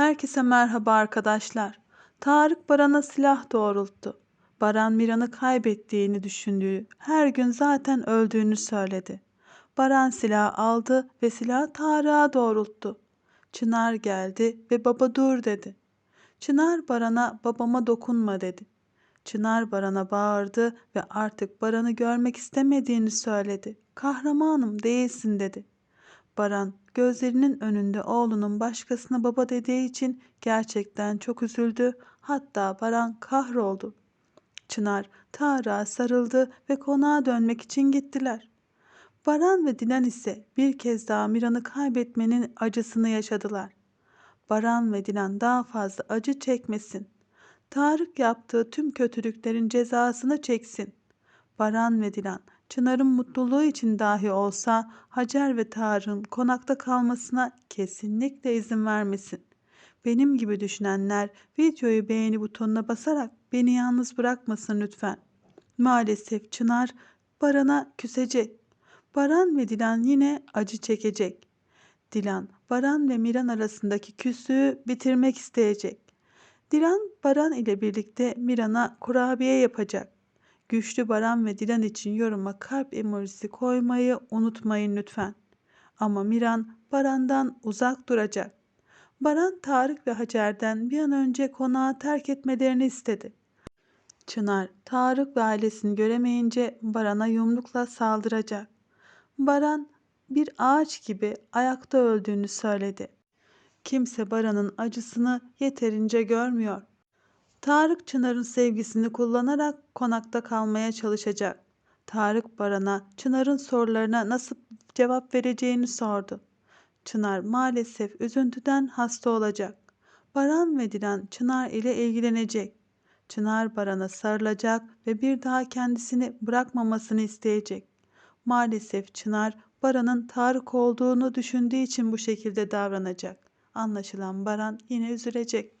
Herkese merhaba arkadaşlar. Tarık Baran'a silah doğrulttu. Baran Miran'ı kaybettiğini düşündüğü, her gün zaten öldüğünü söyledi. Baran silahı aldı ve silahı Tarık'a doğrulttu. Çınar geldi ve baba dur dedi. Çınar Baran'a babama dokunma dedi. Çınar Baran'a bağırdı ve artık Baran'ı görmek istemediğini söyledi. Kahramanım değilsin dedi. Baran gözlerinin önünde oğlunun başkasına baba dediği için gerçekten çok üzüldü. Hatta Baran kahroldu. Çınar Tarık'a sarıldı ve konağa dönmek için gittiler. Baran ve Dilan ise bir kez daha Miran'ı kaybetmenin acısını yaşadılar. Baran ve Dilan daha fazla acı çekmesin. Tarık yaptığı tüm kötülüklerin cezasını çeksin. Baran ve Dilan Çınar'ın mutluluğu için dahi olsa Hacer ve Tarık'ın konakta kalmasına kesinlikle izin vermesin. Benim gibi düşünenler videoyu beğeni butonuna basarak beni yalnız bırakmasın lütfen. Maalesef Çınar Baran'a küsecek. Baran ve Dilan yine acı çekecek. Dilan, Baran ve Miran arasındaki küslüğü bitirmek isteyecek. Dilan, Baran ile birlikte Miran'a kurabiye yapacak. Güçlü Baran ve Dilan için yoruma kalp emojisi koymayı unutmayın lütfen. Ama Miran Baran'dan uzak duracak. Baran Tarık ve Hacer'den bir an önce konağı terk etmelerini istedi. Çınar, Tarık ve ailesini göremeyince Baran'a yumrukla saldıracak. Baran bir ağaç gibi ayakta öldüğünü söyledi. Kimse Baran'ın acısını yeterince görmüyor. Tarık Çınar'ın sevgisini kullanarak konakta kalmaya çalışacak. Tarık Baran'a Çınar'ın sorularına nasıl cevap vereceğini sordu. Çınar maalesef üzüntüden hasta olacak. Baran ve Dilan Çınar ile ilgilenecek. Çınar Baran'a sarılacak ve bir daha kendisini bırakmamasını isteyecek. Maalesef Çınar Baran'ın Tarık olduğunu düşündüğü için bu şekilde davranacak. Anlaşılan Baran yine üzülecek.